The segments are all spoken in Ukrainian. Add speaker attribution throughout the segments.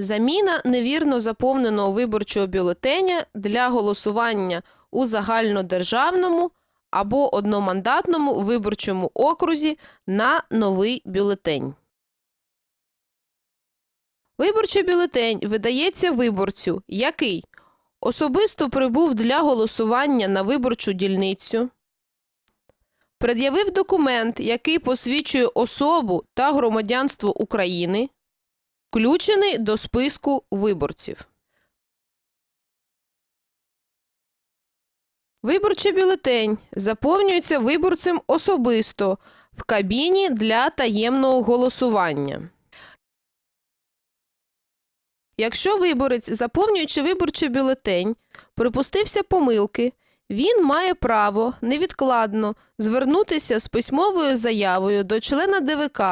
Speaker 1: Заміна невірно заповненого виборчого бюлетеня для голосування у загальнодержавному або одномандатному виборчому окрузі на новий бюлетень. Виборчий бюлетень видається виборцю, який особисто прибув для голосування на виборчу дільницю, пред'явив документ, який посвідчує особу та громадянство України, включений до списку виборців. Виборчий бюлетень заповнюється виборцем особисто в кабіні для таємного голосування. Якщо виборець, заповнюючи виборчий бюлетень, припустився помилки, він має право невідкладно звернутися з письмовою заявою до члена ДВК,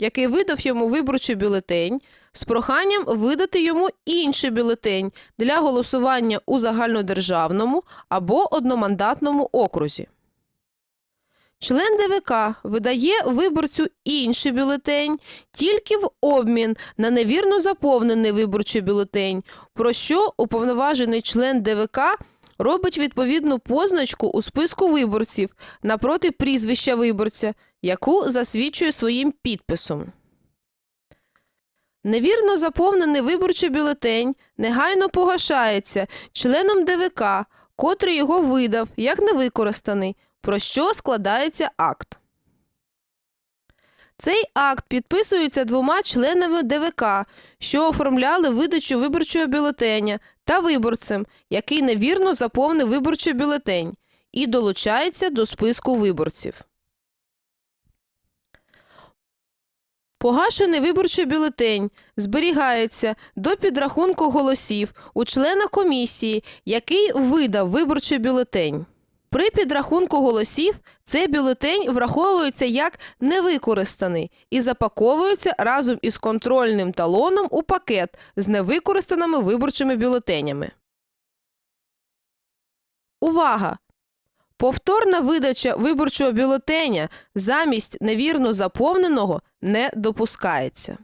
Speaker 1: який видав йому виборчий бюлетень, з проханням видати йому інший бюлетень для голосування у загальнодержавному або одномандатному окрузі. Член ДВК видає виборцю інший бюлетень тільки в обмін на невірно заповнений виборчий бюлетень, про що уповноважений член ДВК робить відповідну позначку у списку виборців напроти прізвища виборця, яку засвідчує своїм підписом. Невірно заповнений виборчий бюлетень негайно погашається членом ДВК, котрий його видав як невикористаний, про що складається акт. Цей акт підписується двома членами ДВК, що оформляли видачу виборчого бюлетеня, та виборцем, який невірно заповнив виборчий бюлетень, і долучається до списку виборців. Погашений виборчий бюлетень зберігається до підрахунку голосів у члена комісії, який видав виборчий бюлетень. При підрахунку голосів цей бюлетень враховується як невикористаний і запаковується разом із контрольним талоном у пакет з невикористаними виборчими бюлетенями. Увага! Повторна видача виборчого бюлетеня замість невірно заповненого не допускається.